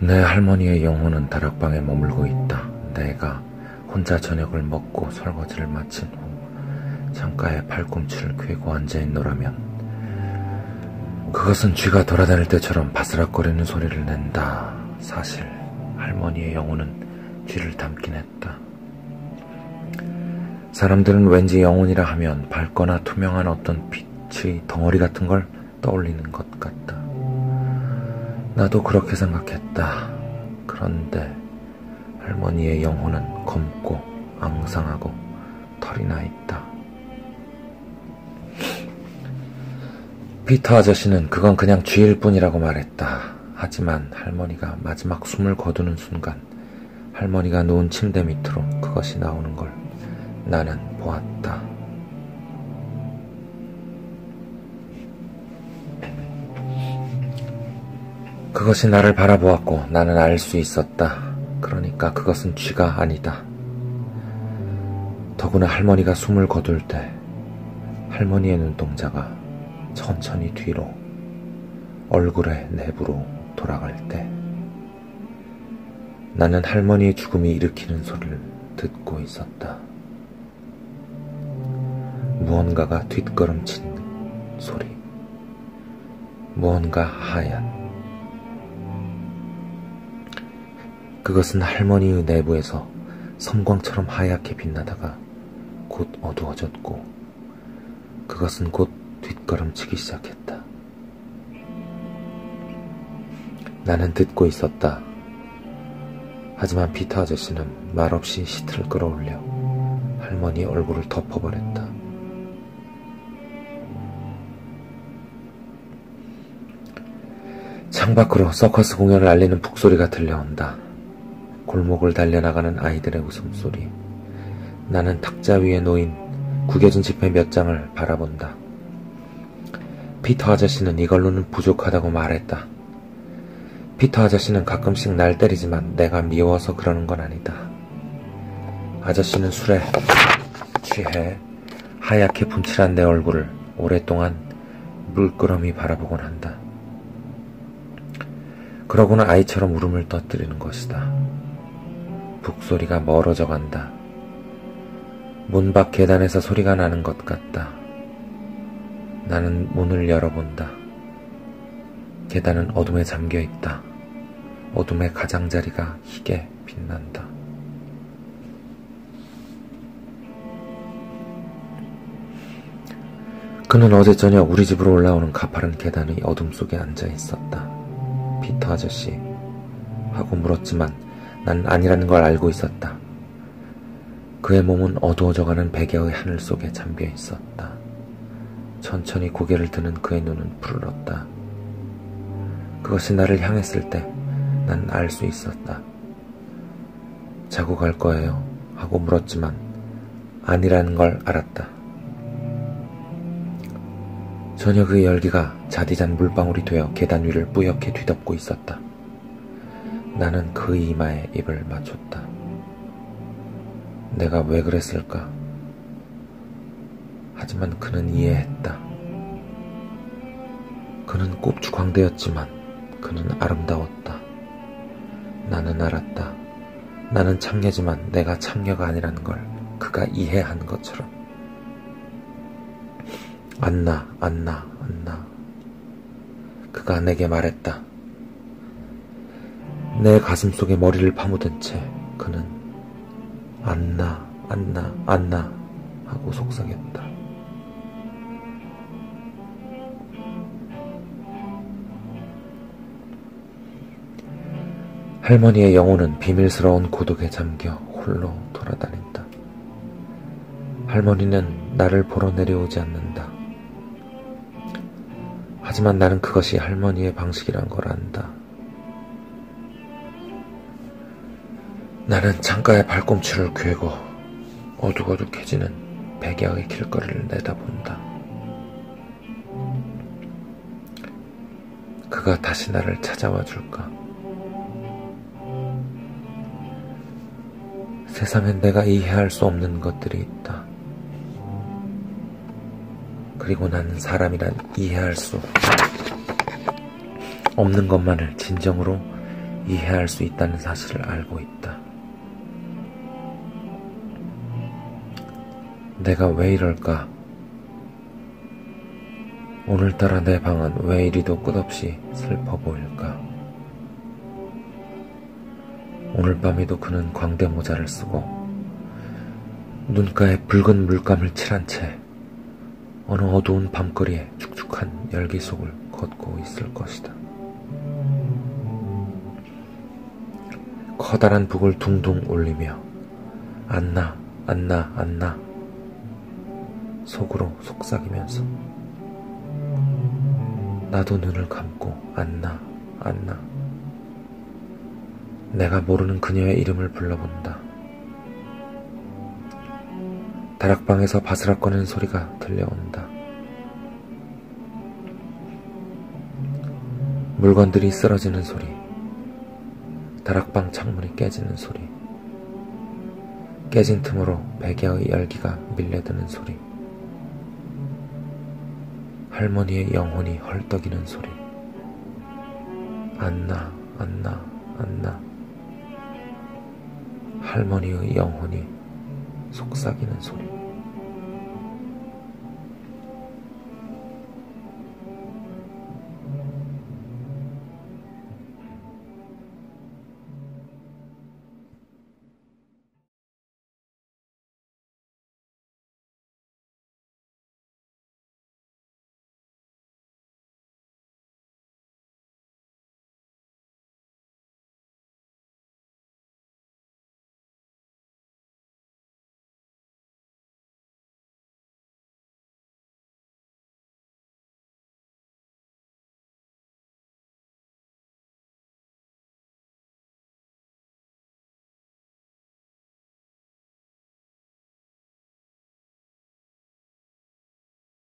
내 할머니의 영혼은 다락방에 머물고 있다. 내가 혼자 저녁을 먹고 설거지를 마친 후 창가에 팔꿈치를 괴고 앉아있노라면 그것은 쥐가 돌아다닐 때처럼 바스락거리는 소리를 낸다. 사실 할머니의 영혼은 쥐를 닮긴 했다. 사람들은 왠지 영혼이라 하면 밝거나 투명한 어떤 빛의 덩어리 같은 걸 떠올리는 것 같다. 나도 그렇게 생각했다. 그런데 할머니의 영혼은 검고 앙상하고 털이 나 있다. 피터 아저씨는 그건 그냥 쥐일 뿐이라고 말했다. 하지만 할머니가 마지막 숨을 거두는 순간 할머니가 누운 침대 밑으로 그것이 나오는 걸 나는 보았다. 그것이 나를 바라보았고 나는 알 수 있었다. 그러니까 그것은 쥐가 아니다. 더구나 할머니가 숨을 거둘 때 할머니의 눈동자가 천천히 뒤로 얼굴의 내부로 돌아갈 때 나는 할머니의 죽음이 일으키는 소리를 듣고 있었다. 무언가가 뒷걸음친 소리. 무언가 하얀. 그것은 할머니의 내부에서 섬광처럼 하얗게 빛나다가 곧 어두워졌고 그것은 곧 뒷걸음치기 시작했다. 나는 듣고 있었다. 하지만 피터 아저씨는 말없이 시트를 끌어올려 할머니 얼굴을 덮어버렸다. 창밖으로 서커스 공연을 알리는 북소리가 들려온다. 골목을 달려나가는 아이들의 웃음소리. 나는 탁자 위에 놓인 구겨진 지폐 몇 장을 바라본다. 피터 아저씨는 이걸로는 부족하다고 말했다. 피터 아저씨는 가끔씩 날 때리지만 내가 미워서 그러는 건 아니다. 아저씨는 술에 취해 하얗게 분칠한 내 얼굴을 오랫동안 물끄러미 바라보곤 한다. 그러고는 아이처럼 울음을 떠뜨리는 것이다. 북소리가 멀어져 간다. 문 밖 계단에서 소리가 나는 것 같다. 나는 문을 열어본다. 계단은 어둠에 잠겨 있다. 어둠의 가장자리가 희게 빛난다. 그는 어제 저녁 우리 집으로 올라오는 가파른 계단의 어둠 속에 앉아 있었다. 피터 아저씨. 하고 물었지만 난 아니라는 걸 알고 있었다. 그의 몸은 어두워져가는 백야의 하늘 속에 잠겨 있었다. 천천히 고개를 드는 그의 눈은 푸르렀다. 그것이 나를 향했을 때 난 알 수 있었다. 자고 갈 거예요. 하고 물었지만 아니라는 걸 알았다. 저녁의 열기가 자디잔 물방울이 되어 계단 위를 뿌옇게 뒤덮고 있었다. 나는 그 이마에 입을 맞췄다. 내가 왜 그랬을까? 하지만 그는 이해했다. 그는 꼽주광대였지만 그는 아름다웠다. 나는 알았다. 나는 창녀지만 내가 창녀가 아니라는 걸 그가 이해한 것처럼. 안나, 안나, 안나. 그가 내게 말했다. 내 가슴 속에 머리를 파묻은 채 그는 안나, 안나, 안나 하고 속삭였다. 할머니의 영혼은 비밀스러운 고독에 잠겨 홀로 돌아다닌다. 할머니는 나를 보러 내려오지 않는다. 하지만 나는 그것이 할머니의 방식이란 걸 안다. 나는 창가에 발꿈치를 괴고 어둑어둑해지는 백야의 길거리를 내다본다. 그가 다시 나를 찾아와 줄까? 세상엔 내가 이해할 수 없는 것들이 있다. 그리고 나는 사람이란 이해할 수 없는 것만을 진정으로 이해할 수 있다는 사실을 알고 있다. 내가 왜 이럴까? 오늘따라 내 방은 왜 이리도 끝없이 슬퍼 보일까? 오늘 밤에도 그는 광대 모자를 쓰고 눈가에 붉은 물감을 칠한 채 어느 어두운 밤거리에 축축한 열기 속을 걷고 있을 것이다. 커다란 북을 둥둥 울리며 안나 안나 안나 속으로 속삭이면서. 나도 눈을 감고 안나 안나. 내가 모르는 그녀의 이름을 불러본다. 다락방에서 바스락거리는 소리가 들려온다. 물건들이 쓰러지는 소리, 다락방 창문이 깨지는 소리, 깨진 틈으로 베개의 열기가 밀려드는 소리, 할머니의 영혼이 헐떡이는 소리, 안나, 안나, 안나, 할머니의 영혼이 속삭이는 소리.